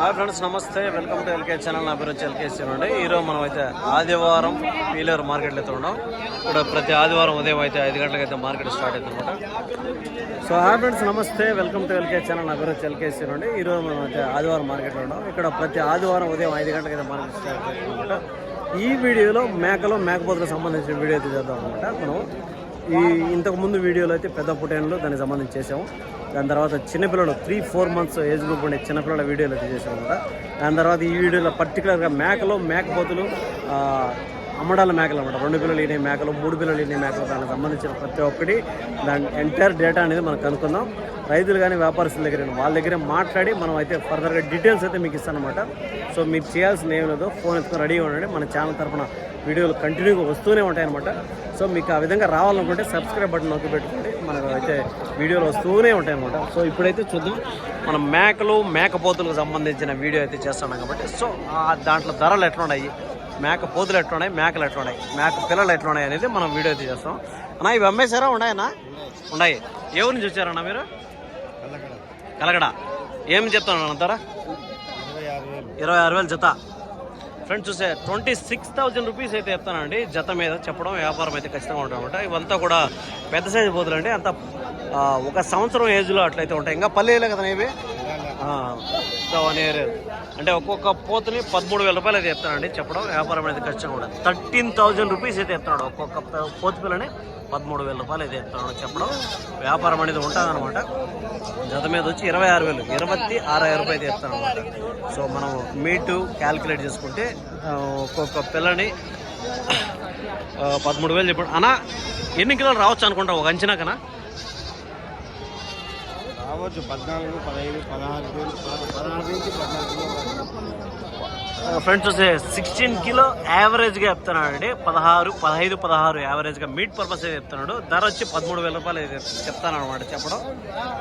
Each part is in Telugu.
హాయ్ ఫ్రెండ్స్ నమస్తే. Welcome to L K channel. నా పేరు వచ్చి ఎల్కే అండి. ఈరోజు మనం అయితే ఆదివారం పీలర్ మార్కెట్లో అయితే ఉన్నాం. ఇక్కడ ప్రతి ఆదివారం ఉదయం అయితే ఐదు గంటలకు అయితే మార్కెట్ స్టార్ట్ అవుతుంది అనమాట సో హాయ్ ఫ్రెండ్స్ నమస్తే. Welcome to L K channel. నా పేరు వచ్చి ఎల్కే అండి. ఈరోజు మనం అయితే ఆదివారం మార్కెట్లో ఉన్నాం. ఇక్కడ ప్రతి ఆదివారం ఉదయం ఐదు గంటలకు అయితే మార్కెట్ స్టార్ట్ అవుతుంది అనమాట ఈ వీడియోలో మేకలు మేకపోతులకు సంబంధించిన వీడియో అయితే చేద్దాం అనమాట మనం ఈ ఇంతకు ముందు వీడియోలో అయితే పెద్ద పుటేన్లు దానికి సంబంధించి చేసాము. దాని తర్వాత చిన్నపిల్లలు three four months age group ఉండే చిన్నపిల్లల వీడియోలు అయితే అనమాట దాని తర్వాత ఈ వీడియోలో పర్టికులర్గా మేకలు మేకపోతులు అమ్మడాల మేకలు అనమాట రెండు పిల్లలు ఈనే మేకలు మూడు పిల్లలు ఈనే మేకలు. దానికి సంబంధించిన ప్రతి ఒక్కటి దాని ఎంటైర్ డేటా అనేది మనం కనుక్కుందాం. రైతులు కానీ వ్యాపారస్తుల దగ్గర వాళ్ళ దగ్గరే మాట్లాడి మనం అయితే ఫర్దర్గా డీటెయిల్స్ అయితే మీకు ఇస్తానమాట సో మీరు చేయాల్సిన ఏం లేదు ఫోన్ ఎత్తుకొని రెడీగా ఉండండి. మన ఛానల్ తరఫున వీడియోలు కంటిన్యూగా వస్తూనే ఉంటాయన్నమాట. సో మీకు ఆ విధంగా రావాలనుకుంటే సబ్స్క్రైబ్ బటన్ నొక్కి పెట్టుకోండి. మనకు అయితే వీడియోలు వస్తూనే ఉంటాయన్నమాట సో ఇప్పుడైతే చూద్దాం. మనం మేకలు మేకపోతులకు సంబంధించిన వీడియో అయితే చేస్తున్నాం కాబట్టి సో దాంట్లో ధరలు ఎట్లా ఉన్నాయి మేక పోతులు ఎట్లా ఉన్నాయి మేకలు ఎట్లా ఉన్నాయి మేక పిల్లలు ఎట్లా ఉన్నాయి అనేది మనం వీడియో అయితే చేస్తాం. అన్నా ఇవి అమ్మేశారా? ఉన్నాయన్నా? ఉన్నాయి. ఎవరి నుంచి వచ్చారన్నా మీరు? కలగడ. ఏం చెప్తాను ధర? ఇరవై ఆరు వేలు జత. ఫ్రెండ్స్ చూసే ట్వంటీ సిక్స్ థౌజండ్ రూపీస్ అయితే చెప్తానండి జత మీద చెప్పడం వ్యాపారం అయితే ఖచ్చితంగా ఉంటుంది అనమాట ఇవంతా కూడా పెద్ద సైజు పోతులు అంత ఒక సంవత్సరం ఏజ్లో అట్లయితే ఉంటాయి. ఇంకా పల్లెలే కదా ఇవి వన్ అంటే ఒక్కొక్క పోతుని పదమూడు వేల రూపాయలు అయితే చెప్తానండి చెప్పడం వ్యాపారం అనేది ఖచ్చితంగా ఉండదు. థర్టీన్ థౌజండ్ రూపీస్ అయితే ఎత్తున్నాడు ఒక్కొక్క పోతు పిల్లని పదమూడు వేల రూపాయలు అయితే ఎత్తున్నాడు చెప్పడం వ్యాపారం అనేది ఉంటుందన్నమాట. జత మీద వచ్చి ఇరవై ఆరు వేలు ఇరవై ఆరు రూపాయలు అయితే అనమాట సో మనం మీటు క్యాల్కులేట్ చేసుకుంటే ఒక్కొక్క పిల్లని పదమూడు వేలు చెప్పాడు. అన్నా ఎన్ని కిలోలు రావచ్చు అనుకుంటా ఒక అంచనాకనా రావచ్చు. పద్నాలుగు పదహైదు పదహారు పదహారు నుంచి పద్నాలుగు ఫ్రెండ్స్ uh, చూస్తే సిక్స్టీన్ కిలో యావరేజ్గా చెప్తున్నాడు అండి పదహారు పదహైదు పదహారు యావరేజ్గా మీట్ పర్పస్ అయితే చెప్తున్నాడు. ధర వచ్చి పదమూడు వేల రూపాయలు చెప్తాను అనమాట చెప్పడం.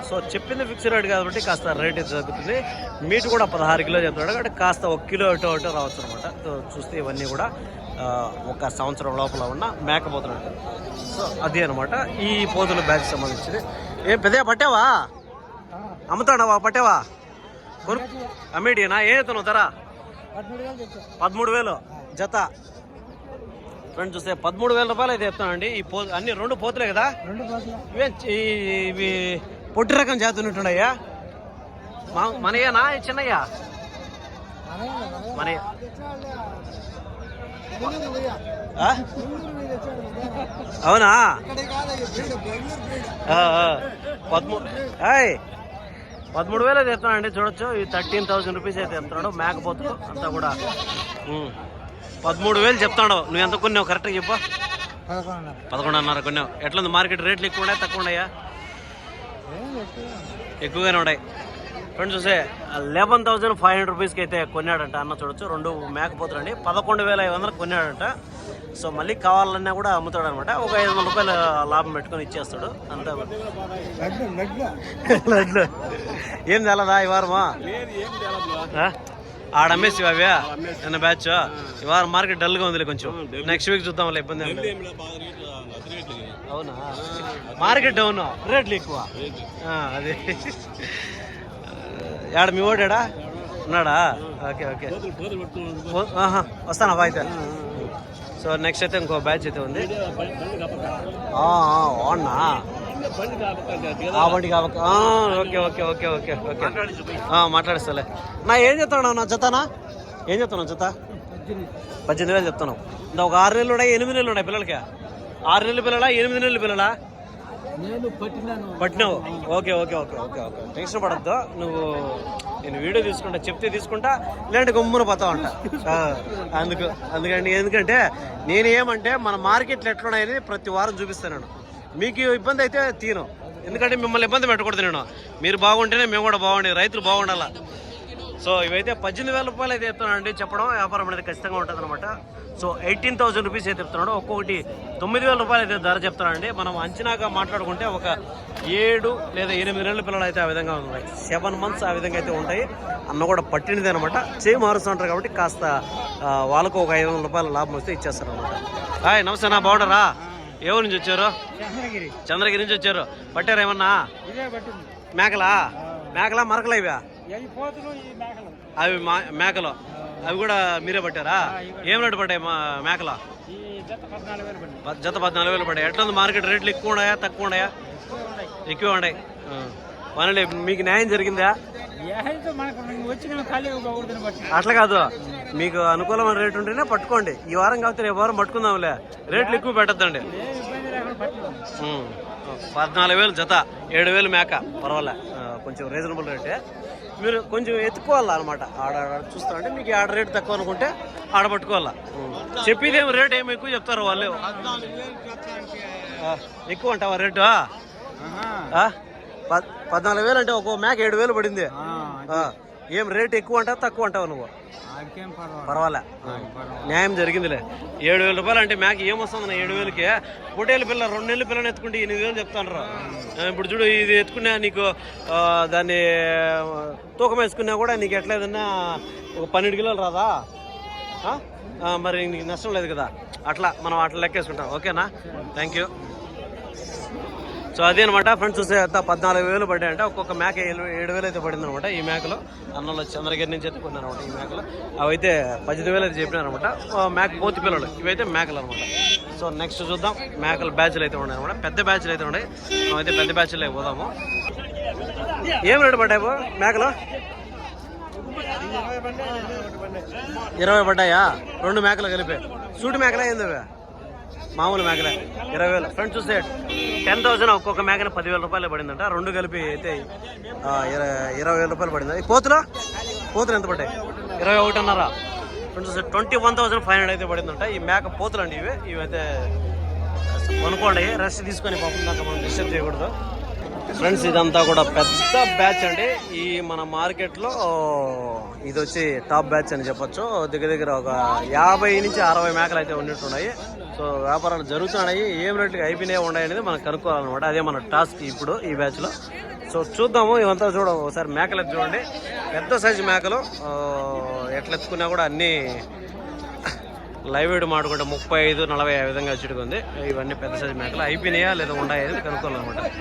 సో చెప్పింది ఫిక్స్ రేట్ కాబట్టి కాస్త రేట్ తగ్గుతుంది. మీట్ కూడా పదహారు కిలో చెప్తున్నాడు కాబట్టి కాస్త ఒక కిలో ఇటో ఇటో రావచ్చు అనమాట సో చూస్తే ఇవన్నీ కూడా uh, ఒక సంవత్సరం లోపల ఉన్న మేకపోతున్నాడు సో అది అనమాట ఈ పోతుల బ్యాచ్ సంబంధించింది. ఏ పెద్దగా పట్టావా? అమ్ముతాడావా పట్టావా? కొను అమ్మేడినా ఏ ఎత్తున్నావు ధర? పదమూడు వేలు జత. ఫ్రెండ్ చూస్తే పదమూడు వేల రూపాయలు అయితే చెప్తానండి ఈ పో అన్ని రెండు పోతులే కదా? ఇవే పొట్టి రకం జాతి ఉంటున్నాయా మా- మనయ్యనా ఈ చిన్నయ్యా? మన అవునా. పదమూడు పదమూడు వేలు అయితే చెప్తానండి చూడొచ్చు. ఈ థర్టీన్ థౌసండ్ రూపీస్ అయితే చెప్తున్నాడు మేకపోతులు అంతా కూడా. పదమూడు వేలు చెప్తాడు. నువ్వు ఎంత కొన్నావు? కరెక్ట్గా చెప్పు. పదకొండున్నర కొన్నావు. ఎట్లుంది? మార్కెట్ రేట్లు ఎక్కువ ఉన్నాయి? తక్కువ ఉన్నాయా? ఎక్కువగానే ఉన్నాయి. ఫ్రెండ్స్ చూసే లెవెన్ థౌసండ్ ఫైవ్ హండ్రెడ్ రూపీస్కి అయితే కొన్నాడంట అన్న చూడొచ్చు. రెండు మేకపోతులండి. పదకొండు వేల ఐదు వందలు కొన్నాడంట. సో మళ్ళీ కావాలన్నా కూడా అమ్ముతాడు అనమాట ఒక ఐదు వందల రూపాయలు లాభం పెట్టుకొని ఇచ్చేస్తాడు. అంతా లడ్లు ఏం తెలదా ఈ వారమా? ఆడ అమ్మేసి అవే నిన్న బ్యాచ్ ఈ వారం మార్కెట్ డల్గా ఉంది కొంచెం. నెక్స్ట్ వీక్ చూద్దాం ఇబ్బంది. అవునా? మార్కెట్ డౌన్ రేట్లు ఎక్కువ. అదే. ఆడ మీ ఓడాడా? ఉన్నాడా? Okay okay. వస్తానా అయితే. సో నెక్స్ట్ అయితే ఇంకో బ్యాచ్ అయితే ఉంది. అవునా? ఆ బండి కాబట్టి okay okay okay okay okay. మాట్లాడిస్తాలే. నా ఏం చెప్తాను నా జతనా ఏం చెప్తున్నావు జత? పద్దెనిమిది వేలు చెప్తున్నావు. ఒక ఆరు నెలలు ఉన్నాయి ఎనిమిది నెలలు ఉన్నాయి పిల్లలకి. ఆరు నెలల పిల్లలా ఎనిమిది నెలల పిల్లలా? నేను పట్టినావు? Okay okay okay okay okay. Tension పడద్దు. నువ్వు నేను వీడియో తీసుకుంటా చెప్తే తీసుకుంటా లేదంటే గమ్మున పోతా ఉంటా. అందుకు అందుకని ఎందుకంటే నేను ఏమంటే మన మార్కెట్లు ఎట్లున్నాయని ప్రతి వారం చూపిస్తాను మీకు ఇబ్బంది అయితే తీను. ఎందుకంటే మిమ్మల్ని ఇబ్బంది పెట్టకూడదు నేను. మీరు బాగుంటేనే మేము కూడా బాగుండే రైతులు బాగుండాలా? సో ఇవైతే పద్దెనిమిది వేల రూపాయలు అయితే చెప్తున్నానండి చెప్పడం వ్యాపారం అనేది ఖచ్చితంగా ఉంటుంది అనమాట సో ఎయిటీన్ థౌసండ్ రూపీస్ అయితే చెప్తున్నాడు. ఒక్కొక్కటి తొమ్మిది వేల రూపాయలు అయితే ధర చెప్తున్నానండి మనం అంచనాగా మాట్లాడుకుంటే ఒక ఏడు లేదా ఎనిమిది నెలల పిల్లలు అయితే ఆ విధంగా ఉన్నాయి. సెవెన్ మంత్స్ ఆ విధంగా అయితే ఉంటాయి. అన్న కూడా పట్టినది అనమాట చేయి మారుస్తుంటారు కాబట్టి కాస్త వాళ్ళకు ఒక ఐదు వందల రూపాయల లాభం వస్తే ఇచ్చేస్తారు అనమాట హాయ్ నమస్తే నా బాగుండరా ఏ ఊరు నుంచి వచ్చారు? చంద్రగిరి. చంద్రగిరి నుంచి వచ్చారు. పట్టారు ఏమన్నా? మేకలా? మేకలా మరకలా ఇవా? పోతులు ఈ మేకలు. అవి మేకలు. అవి కూడా మీరే పట్టారా? ఏం రేటు పడ్డాయి మా మేకలు? జత పద్నాలుగు వేలు పడ్డాయి. ఎట్లా మార్కెట్ రేట్లు ఎక్కువ ఉన్నాయా తక్కువ ఉన్నాయా? ఎక్కువ ఉన్నాయి. పనులే మీకు న్యాయం జరిగిందా? అట్లా కాదు. మీకు అనుకూలమైన రేటు ఉంటేనే పట్టుకోండి. ఈ వారం కాకపోతే రేపు వారం పట్టుకుందాంలే. రేట్లు ఎక్కువ పెట్టద్దండి. పద్నాలుగు వేలు జత ఏడు వేలు మేక. పర్వాలే. కొంచెం రీజనబుల్ రేటే మీరు కొంచెం ఎత్తుకోవాలా అనమాట ఆడ చూస్తారంటే మీకు ఆడ రేటు తక్కువ అనుకుంటే ఆడ పట్టుకోవాలా. చెప్పేది ఏం రేట్ ఏమి ఎక్కువ చెప్తారు వాళ్ళు. ఎక్కువ అంటావా రేటు పద్నాలుగు వేలు అంటే ఒక్కో మేక ఏడు వేలు పడింది. ఏం రేట్ ఎక్కువ అంటావా తక్కువ అంటావా నువ్వు పర్వాలే. న్యాయం జరిగిందిలే. ఏడు వేల రూపాయలు అంటే మేక ఏమొస్తుంది ఏడు వేలకి? పొటేలు పిల్ల రెండు నెలల పిల్లని ఎత్తుకుంటే ఎనిమిది వేలు చెప్తాను ఇప్పుడు చూడు ఇది ఎత్తుకున్నా నీకు దాన్ని తూకం వేసుకున్నా కూడా నీకు ఎట్లేదన్నా ఒక పన్నెండు కిలోలు రాదా? మరి నీకు నష్టం లేదు కదా. అట్లా మనం అట్లా లెక్కేసుకుంటాం. ఓకేనా? Thank you. సో అదే అనమాట ఫ్రెండ్స్ చూసే పద్నాలుగు వేలు పడ్డాయంటే. ఒక్కొక్క మేక ఏడు ఏడు వేలు అయితే పడింది అనమాట ఈ మేకలో అన్నలో చంద్రగిరి నుంచి అయితే అనమాట ఈ మేకలు అవైతే పదిహేను వేలు అయితే చెప్పినారనమాట. మేక కోతి పిల్లలు. ఇవైతే మేకలు అనమాట. సో నెక్స్ట్ చూద్దాం. మేకల బ్యాచ్లు అయితే ఉన్నాయి అనమాట. పెద్ద బ్యాచ్లు అయితే ఉన్నాయి. మేమైతే పెద్ద బ్యాచ్లు పోదాము. ఏం రేటు పడ్డాయి మేకలు ఇరవై పడ్డాయా? రెండు మేకలు కలిపి. సూటి మేకలే ఏంది మామూలు మేకలే. ఇరవై వేలు. ఫ్రెండ్ చూస్తే టెన్ థౌసండ్ ఒక్కొక్క మేకన పదివేల రూపాయలు పడిందంట. రెండు కలిపి అయితే ఇరవై వేల రూపాయలు పడింది. ఈ కోతులు కోతులు ఎంత పడ్డాయి? ఇరవై ఒకటిన్నర. ఫ్రెండ్స్ చూస్తే twenty one thousand five hundred అయితే పడిందంట. ఈ మేక పోతులు అండి ఇవి. ఇవి అయితే కొనుక్కోండి. రెస్ట్ తీసుకొని పాపం దాంట్లో మనం డిస్టర్బ్ చేయకూడదు. ఫ్రెండ్స్ ఇదంతా కూడా పెద్ద బ్యాచ్ అండి. ఈ మన మార్కెట్లో ఇది వచ్చి టాప్ బ్యాచ్ అని చెప్పొచ్చు. దగ్గర దగ్గర ఒక యాభై నుంచి అరవై మేకలు అయితే ఉన్నట్టున్నాయి సో వ్యాపారాలు జరుగుతున్నాయి. ఏం రేట్లకి అయిపోయినాయి ఉన్నాయి అనేది మనం కనుక్కోవాలన్నమాట. అదే మన టాస్క్ ఇప్పుడు ఈ బ్యాచ్లో సో చూద్దాము. ఇవంతా చూడ ఒకసారి మేకలు చూడండి. పెద్ద సైజు మేకలు. ఆ, కూడా అన్నీ లైవ్ వీడియో మాడుకుంటే ముప్పై ఐదు నలభై ఆ విధంగా చిడుకుంది ఇవన్నీ పెద్ద సైజు మేకలు. అయిపోయినాయా లేదా ఉన్నాయా అనేది కనుక్కోవాలన్నమాట.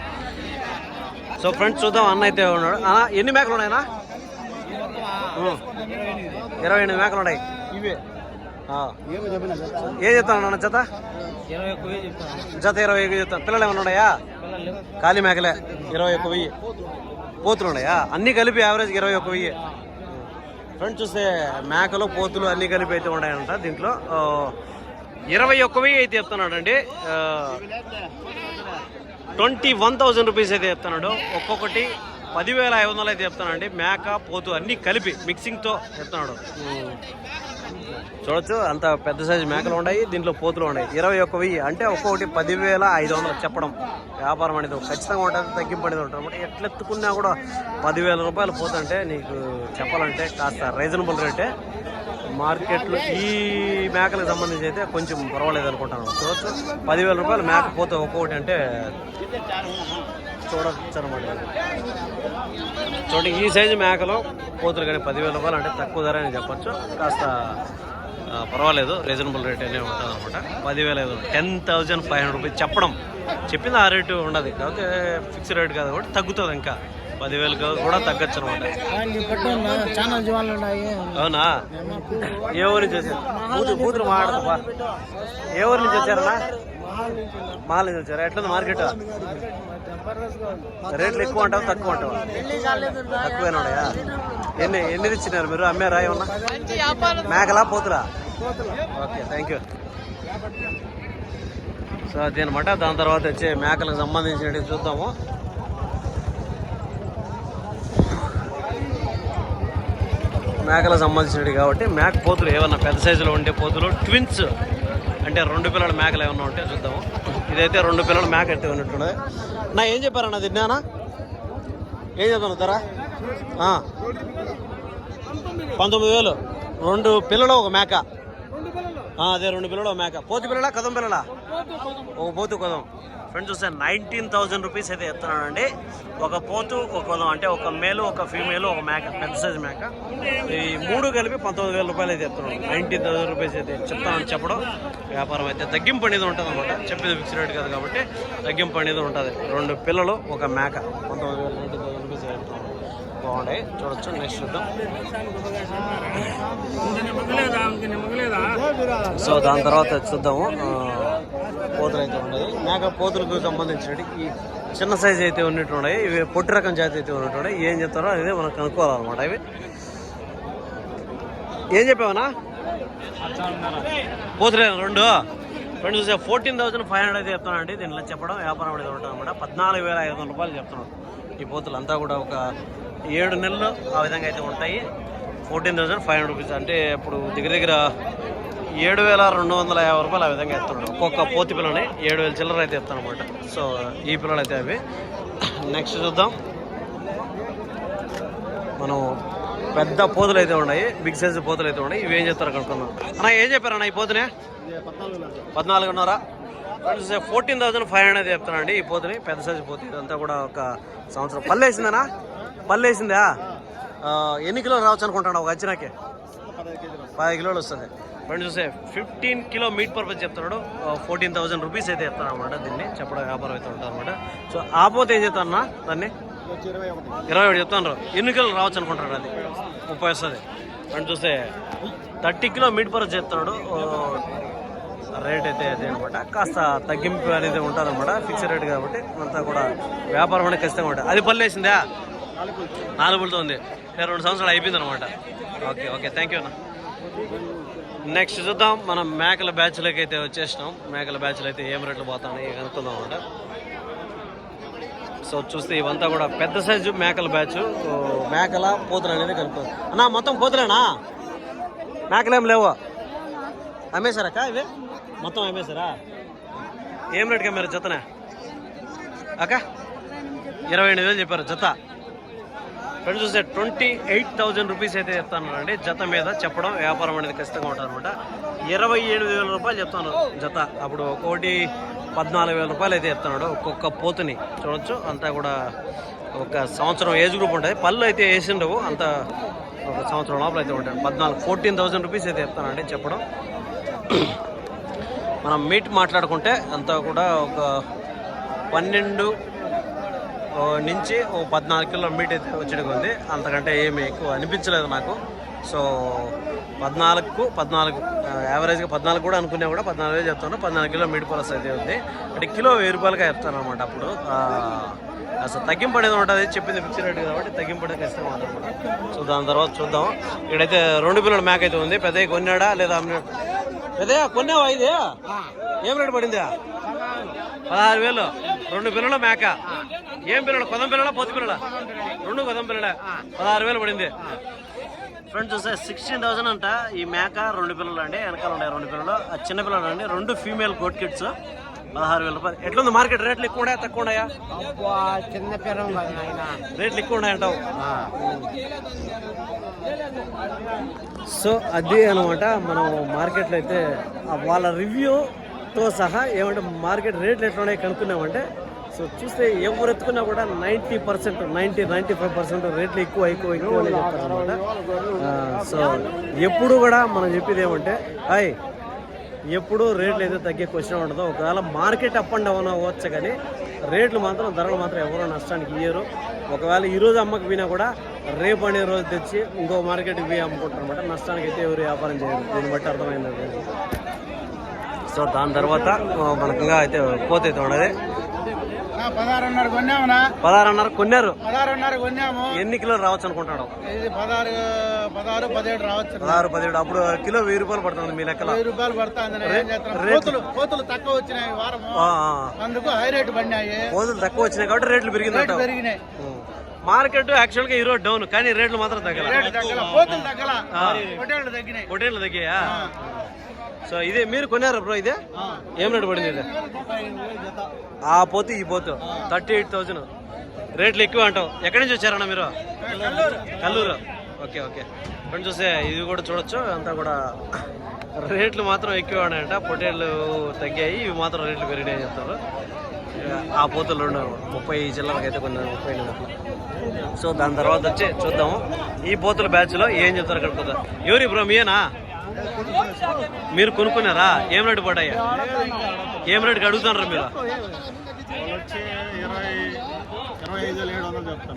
సో ఫ్రెండ్స్ చూద్దాం అన్న అయితే ఉన్నాడు. అన్న ఎన్ని మేకలు ఉన్నాయన్నా. ఇరవై ఎనిమిది మేకలు ఉన్నాయి. ఇవే. ఆ. ఏం చెప్తాను అన్న జత? జత ఇరవై ఐదు చెప్తాను పిల్లలు ఏమైనా ఉన్నాయా? ఖాళీ మేకలే. ఇరవై ఒక్క వెయ్యి. పోతులు ఉన్నాయా? అన్నీ కలిపి యావరేజ్ ఇరవై ఒక్క వెయ్యి. ఫ్రెండ్స్ చూస్తే మేకలు పోతులు అన్నీ కలిపి అయితే ఉన్నాయంట దీంట్లో. ఇరవై ఒక్క వెయ్యి అయితే చెప్తున్నాడండి. ట్వంటీ వన్ థౌజండ్ రూపీస్ అయితే చెప్తున్నాడు. ఒక్కొక్కటి పదివేల ఐదు వందలు అయితే చెప్తానండి మేక పోతు అన్నీ కలిపి మిక్సింగ్తో చెప్తున్నాడు. చూడొచ్చు అంత పెద్ద సైజు మేకలు ఉన్నాయి దీంట్లో పోతులు ఉన్నాయి. ఇరవై ఒక్క వెయ్యి అంటే ఒక్కొక్కటి పదివేల ఐదు వందలు చెప్పడం. వ్యాపారం అనేది ఖచ్చితంగా ఉంటుంది తగ్గింపు అనేది ఉంటుంది. అనమాట ఎట్లెత్తుకున్నా కూడా పదివేల రూపాయలు పోతుంటే నీకు చెప్పాలంటే కాస్త రీజనబుల్ రేటే మార్కెట్లో ఈ మేకలకు సంబంధించి అయితే కొంచెం పర్వాలేదు అనుకుంటాను. చూడొచ్చు. పదివేల రూపాయలు మేక పోతే ఒక్కొక్కటి అంటే చూడొచ్చు అనమాట చూడండి ఈ సైజు మేకలు పోతులు కానీ పదివేల రూపాయలు అంటే తక్కువ ధర అని చెప్పొచ్చు. కాస్త పర్వాలేదు. రీజనబుల్ రేట్ అనే ఉంటుంది అనమాట. పదివేల ఐదు ten thousand five hundred rupees చెప్పడం. చెప్పింది ఆ రేటు ఉండదు. కాకపోతే ఫిక్స్ రేట్ కాదు కాబట్టి తగ్గుతుంది ఇంకా. పదివేలు కూడా తగ్గచ్చు అనమాట పట్టుకున్నా చాలా జీవాలు ఉన్నాయి. అవునా? ఏ ఊరి నుంచి వచ్చారు? కూతురు మాట్లాడదు ఏ ఊరి నుంచి వచ్చారన్నా? మాల నుంచి వచ్చారా? ఎట్లుంది మార్కెట్? రేట్లు ఎక్కువ అంటావా తక్కువ అంటావా? తక్కువేనా ఎన్ని ఎన్ని ఇచ్చినారు మీరు? అమ్మారా ఏమన్నా? మేకలా పోతురా ఓకే థ్యాంక్ యూ సో అది అనమాట దాని తర్వాత వచ్చే మేకలకు సంబంధించినవి చూద్దాము. మేకలకు సంబంధించినవి కాబట్టి మేక పోతులు ఏమన్నా పెద్ద సైజులో ఉండే పోతులు ట్విన్స్ అంటే రెండు పిల్లల మేకలు ఏమన్నా ఉంటే చూద్దాము ఇదైతే రెండు పిల్లల మేక అయితే ఉన్నట్టున్నది. నా ఏం చెప్పారన్న తిన్నానా ఏం చెప్తాను ధర పంతొమ్మిది వేలు. రెండు పిల్లలు ఒక మేక. అదే రెండు పిల్లలు ఒక మేక. పోతు పిల్లలా కదం పిల్లలా? ఒక పోతు కదం. ఫ్రెండ్స్ చూస్తే నైన్టీన్ థౌజండ్ రూపీస్ అయితే ఎత్తున్నానండి ఒక పోతు ఒక అంటే ఒక మేలు ఒక ఫీమేల్ ఒక మేక పెద్ద సైజ్ మేక. ఈ మూడు కలిపి పంతొమ్మిది వేల రూపాయలు అయితే ఎత్తున్నాను నైన్టీన్ థౌసండ్ రూపీస్ అయితే చెప్తానని చెప్పడం వ్యాపారం అయితే. తగ్గింపు అనేది ఉంటుంది అనమాట చెప్పేది ఫిక్స్ రేట్ కాదు కాబట్టి తగ్గింపు అనేది ఉంటుంది. రెండు పిల్లలు ఒక మేక. పంతొమ్మిది వేల నైన్టీన్ థౌసండ్ రూపీస్ ఎత్తున్నాను బాగున్నాయి. చూడొచ్చు. నెక్స్ట్ చూద్దాం. సో దాని తర్వాత చూద్దాము. పోతులు అయితే ఉన్నాయి మేక పోతులకు సంబంధించినవి. ఈ చిన్న సైజ్ అయితే ఉన్నట్టు ఉన్నాయి. ఇవి పొట్టి రకం జాతి అయితే ఉన్నట్టు ఏం చెప్తారో అనేది మనం కనుక్కోవాలన్నమాట ఇవి. ఏం చెప్పావనా పోతులే రెండు. రెండు చూసే ఫోర్టీన్ థౌసండ్ ఫైవ్ హండ్రెడ్ అయితే చెప్తానండి దీనిలో చెప్పడం వ్యాపారం అనేది ఉంటుంది అనమాట పద్నాలుగు వేల ఐదు వందల రూపాయలు చెప్తున్నాడు ఈ పోతులు అంతా కూడా ఒక ఏడు నెలలు ఆ విధంగా అయితే ఉంటాయి. Fourteen thousand five hundred rupees. అంటే ఇప్పుడు దగ్గర దగ్గర ఏడు వేల రెండు వందల యాభై రూపాయలు ఆ విధంగా ఎత్తున్నాడు ఒక్కొక్క పోతి పిల్లని ఏడు వేల చిల్లర అయితే ఎత్తాను అనమాట సో ఈ పిల్లలు అయితే అవి. నెక్స్ట్ చూద్దాం. మనం పెద్ద పోతులు అయితే ఉన్నాయి. బిగ్ సైజ్ పోతులు అయితే ఉన్నాయి. ఇవి ఏం చెప్తారు కనుక్కున్నాం అన్న ఏం చెప్పారన్న ఈ పోతునే? పద్నాలుగున్నర. ఫోర్టీన్ థౌసండ్ ఫైవ్ హండ్రెడ్ చెప్తానండి ఈ పోతుని. పెద్ద సైజు పోతు. ఇదంతా కూడా ఒక సంవత్సరం. పల్లె వేసిందనా? పల్లె వేసిందా? ఎన్ని కిలోలు రావచ్చు అనుకుంటాను ఒక వచ్చినాకే పది కిలోలు వస్తుంది. ఫ్రెండ్ చూసే ఫిఫ్టీన్ కిలో మీట్ పర్పస్ చెప్తున్నాడు. ఫోర్టీన్ థౌసండ్ రూపీస్ అయితే చెప్తాను అనమాట దీన్ని. చెప్పడం వ్యాపారం అయితే ఉంటుంది అనమాట సో ఆపోతే ఏం చెప్తాను దాన్ని? ఇరవై ఒకటి చెప్తాను ఎన్ని కిలోలు రావచ్చు అనుకుంటాడు అది? ముప్పై వస్తుంది. అండ్ చూస్తే థర్టీ కిలో మీట్ పర్పస్ చెప్తున్నాడు. రేట్ అయితే అదే అనమాట కాస్త తగ్గింపు అనేది ఉంటుంది అనమాట ఫిక్స్డ్ రేట్ కాబట్టి అంతా కూడా వ్యాపారం అనేది ఖచ్చితంగా ఉంటుంది. అది పల్లె వేసిందా? నాలుగు ఉంది. రెండు సంవత్సరాలు అయిపోయింది అనమాట ఓకే ఓకే. థ్యాంక్ యూ అన్న. నెక్స్ట్ చూద్దాం. మనం మేకల బ్యాచ్లోకి అయితే వచ్చేసినాం. మేకల బ్యాచ్లో అయితే ఏం రేట్లు పోతాయి కనుక్కుందాం అంట సో చూస్తే ఇవంతా కూడా పెద్ద సైజు మేకల బ్యాచ్ సో మేకల పోతులు అనేది కలుపు అన్నా మొత్తం పోతులేనా? మేకలేం లేవు. అమ్మేశారక్క ఇవి? మొత్తం అమ్మేశారా? ఏం రేటుకి అమ్మారు జతనే? అక్క ఇరవై ఎనిమిది వేలు చెప్పారు జత. ఫ్రెండ్స్ చూస్తే ట్వంటీ ఎయిట్ థౌజండ్ రూపీస్ అయితే చెప్తానండి. జత మీద చెప్పడం వ్యాపారం అనేది ఖచ్చితంగా ఉంటుంది అనమాట. ఇరవై ఏడు వేల రూపాయలు చెప్తాను జత. అప్పుడు ఒకటి పద్నాలుగు వేల రూపాయలు అయితే చెప్తున్నాడు ఒక్కొక్క పోతుని చూడొచ్చు. అంతా కూడా ఒక సంవత్సరం ఏజ్ గ్రూప్ ఉంటుంది. పళ్ళు అయితే వేసిండవు అంత ఒక సంవత్సరం లోపల అయితే ఉంటాయి. పద్నాలుగు ఫోర్టీన్ థౌసండ్ రూపీస్ అయితే చెప్తానండి చెప్పడం. మనం మీట్ మాట్లాడుకుంటే అంతా కూడా ఒక పన్నెండు నుంచి ఓ పద్నాలుగు కిలో మీట్ అయితే వచ్చేటిగా ఉంది. అంతకంటే ఏమి ఎక్కువ అనిపించలేదు నాకు. సో పద్నాలుగు పద్నాలుగు యావరేజ్గా పద్నాలుగు కూడా అనుకున్నా కూడా పద్నాలుగు చెప్తాను. పద్నాలుగు కిలో మీట్ పలస్ అయితే ఉంది. అంటే కిలో వెయ్యి రూపాయలుగా చెప్తాను అనమాట అప్పుడు అసలు తగ్గింపు అనేది ఉంటుంది చెప్పింది ఫిక్స్ రేట్ కాబట్టి తగ్గింపు అనేది ఖచ్చితంగా ఉంటుంది సో దాని తర్వాత చూద్దాం. ఇక్కడైతే రెండు పిల్లల మేక అయితే ఉంది. పెద్దయ్య కొన్నాడా లేదా అమ్మినాడా పెద్దయ్య కొన్నావా ఇది? ఏం రేటు పడిందా పదహారు వేలు. రెండు పిల్లల మేక. ఏం పిల్లలు కొదం పిల్లల పొత్తు పిల్లల రెండు కొదం పిల్లల పదహారు వేలు పడింది. ఫ్రెండ్స్ చూస్తే సిక్స్టీన్ థౌసండ్ అంట. ఈ మేక రెండు పిల్లలు అండి. వెనకాల ఉన్నాయి రెండు పిల్లలు ఆ చిన్న పిల్లలు అండి. రెండు ఫీమేల్ గోట్ కిడ్స్ పదహారు వేల రూపాయలు. ఎట్లుంది మార్కెట్ రేట్లు ఎక్కువ ఉన్నాయా తక్కువ ఉన్నాయా? అబ్బా చిన్న పిరం నాయన. రేట్లు ఎక్కువ ఉన్నాయంటావు. సో అది అనమాట మనం మార్కెట్లో అయితే వాళ్ళ రివ్యూతో సహా ఏమంటే మార్కెట్ రేట్లు ఎట్లా ఉన్నాయి కనుక్కున్నామంటే సో చూస్తే ఎవరు ఎత్తుకున్నా కూడా ninety percent ninety ninety five percent రేట్లు ఎక్కువ ఎక్కువ ఎక్కువ అని చెప్తారనమాట సో ఎప్పుడు కూడా మనం చెప్పేది ఏమంటే హాయ్ ఎప్పుడు రేట్లు అయితే తగ్గే క్వశ్చన్ ఉండదు ఒకవేళ మార్కెట్ అప్ అండ్ డౌన్ అవ్వచ్చు కానీ రేట్లు మాత్రం ధరలు మాత్రం ఎవరో నష్టానికి ఇయ్యరు. ఒకవేళ ఈరోజు అమ్మకపోయినా కూడా రేపు అనే రోజు తెచ్చి ఇంకో మార్కెట్కి పోయి అమ్ముకుంటారు అనమాట నష్టానికి అయితే ఎవరు వ్యాపారం చేయరు. దీన్ని బట్టి అర్థమైందండి సో దాని తర్వాత మనకు ఇంకా అయితే పోతే ఉన్నది పదహారున్నర కొన్నామనా పదహారున్నర కొన్నారు. పదహారున్నర కొన్నాము. ఎన్ని కిలోలు రావచ్చు అనుకుంటాడు ఇది పదహారు పదహారు పదిహేడు రావచ్చు. పదహారు పదిహేడు. అప్పుడు కిలో వెయ్యి రూపాయలు పడుతుంది మీ లెక్కల. వెయ్యి రూపాయలు పడుతుంది కోతులు కోతులు తక్కువ వచ్చినాయి ఆ. అందుకు హై రేటు పడినాయి. పోతులు తక్కువ వచ్చినాయి కాబట్టి రేట్లు పెరిగిందంట రేటు పెరిగినాయి. మార్కెట్ యాక్చువల్గా ఈ రోజు డౌన్ కానీ రేట్లు మాత్రం తగ్గల. కోతులు పొట్టేళ్ళు తగ్గినాయి. హోటల్ తగ్గాయా? సో ఇదే మీరు కొన్నారు బ్రో ఇదే? ఏం రేటు పడింది ఇది? ఆ పోతు ఈ పోతు. Thirty eight thousand. రేట్లు ఎక్కువ అంటావు. ఎక్కడి నుంచి వచ్చారన్న మీరు? కల్లూరు. Okay okay. ఫ్రెండ్ చూస్తే ఇది కూడా చూడొచ్చు. అంతా కూడా రేట్లు మాత్రం ఎక్కువ ఉన్నాయంట. పొటేళ్ళు తగ్గాయి. ఇవి మాత్రం రేట్లు పెరిగినాయి చెప్తారు. ఆ పోతులు రెండు ముప్పై చిల్లరకి అయితే కొన్ని ముప్పై సో దాని తర్వాత వచ్చి చూద్దాము. ఈ పోతుల బ్యాచ్లో ఏం చెప్తారు కనుక్కుందా ఎవరి బ్రో మీయేనా? మీరు కొనుక్కున్నారా? ఏం రేటు పడ్డాయా? ఏం రేటుకి అడుగుతున్నారు మీరు?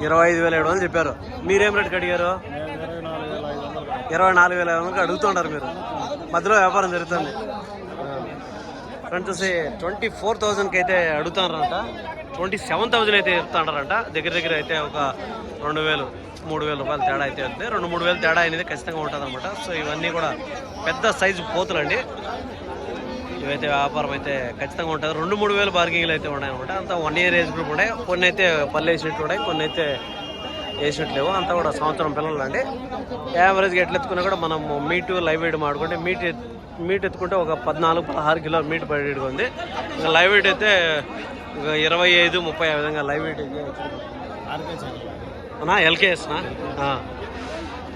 ఇరవై ఐదు వేల ఏడు వందలు చెప్పారు. మీరేం రేటుకి అడిగారు? ఇరవై నాలుగు వేల ఐదు వందలకి అడుగుతుంటారు మీరు. మధ్యలో వ్యాపారం జరుగుతుంది. ఫ్రెండ్ చూసి ట్వంటీ ఫోర్ థౌజండ్కి అయితే అడుగుతున్నారంట ట్వంటీ సెవెన్ థౌజండ్ అయితే చెప్తాంటారంట దగ్గర దగ్గర అయితే ఒక రెండు వేలు. మూడు వేల రూపాయలు తేడా అయితే ఉంది. రెండు మూడు వేలు తేడా అనేది ఖచ్చితంగా ఉంటుంది అనమాట సో ఇవన్నీ కూడా పెద్ద సైజు పోతులండి. ఇవైతే వ్యాపారం అయితే ఖచ్చితంగా ఉంటుంది. రెండు మూడు వేలు బార్గింగ్లు అయితే ఉన్నాయన్నమాట. అంతా వన్ ఇయర్ ఏజ్ గ్రూప్ ఉన్నాయి. కొన్ని అయితే పళ్ళు వేసినట్టు ఉన్నాయి. కొన్ని అయితే వేసినట్టు లేవు. అంతా కూడా సంవత్సరం పిల్లలు అండి యావరేజ్గా ఎట్లెత్తుకున్నా కూడా మనం మీటు లైవ్ వెయిట్ మాడుకుంటే మీట్ మీట్ ఎత్తుకుంటే ఒక పద్నాలుగు పదహారు కిలో మీట్ పడేట్టుగా ఉంది. ఇంకా లైవ్ వెయిట్ అయితే ఇరవై ఐదు ముప్పై ఆ విధంగా లైవ్ వెయిట్ అయితే అన్నా ఎల్కేఎస్నా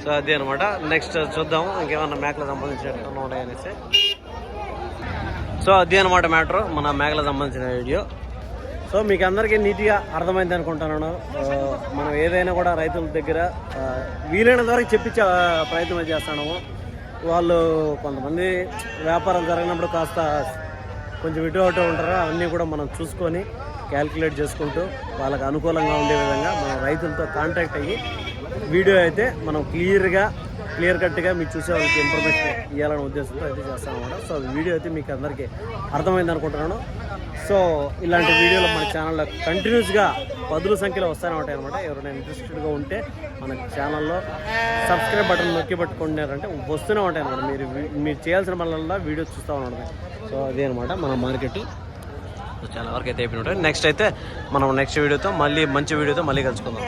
సో అదే అనమాట నెక్స్ట్ చూద్దాము. ఇంకేమన్నా మేకలకు సంబంధించినట్టు ఉన్నాయనేసి సో అదే అనమాట మ్యాటర్ మన మేకలకు సంబంధించిన వీడియో. సో మీకు అందరికీ నీట్గా అర్థమైంది అనుకుంటున్నాను. మనం ఏదైనా కూడా రైతుల దగ్గర వీలైనంత వరకు చెప్పించే ప్రయత్నం చేస్తున్నాము వాళ్ళు కొంతమంది వ్యాపారం జరిగినప్పుడు కాస్త కొంచెం ఇటు అటు ఉంటారు అవన్నీ కూడా మనం చూసుకొని క్యాల్కులేట్ చేసుకుంటూ వాళ్ళకి అనుకూలంగా ఉండే విధంగా మనం రైతులతో కాంటాక్ట్ అయ్యి వీడియో అయితే మనం క్లియర్గా క్లియర్ కట్గా మీరు చూసే వాళ్ళకి ఇన్ఫర్మేషన్ ఇవ్వాలనే ఉద్దేశంతో అయితే చేస్తాం అనమాట సో వీడియో అయితే మీకు అందరికీ అర్థమైంది అనుకుంటున్నాను. సో ఇలాంటి వీడియోలు మన ఛానల్లో కంటిన్యూస్గా పదుల సంఖ్యలో వస్తూనే ఉంటాయి అనమాట ఎవరైనా ఇంట్రెస్టెడ్గా ఉంటే మన ఛానల్లో సబ్స్క్రైబ్ బటన్ నొక్కి పట్టుకున్నారంటే వస్తూనే ఉంటాయి అనమాట మీరు మీరు చేయాల్సిన పనులలో వీడియో చూస్తూ ఉండడం సో అదే అనమాట మన మార్కెట్ చాలా వరకు అయితే అయిపోయి ఉంటాయి. నెక్స్ట్ అయితే మనం నెక్స్ట్ వీడియోతో మళ్ళీ మంచి వీడియోతో మళ్ళీ కలుసుకుందాం.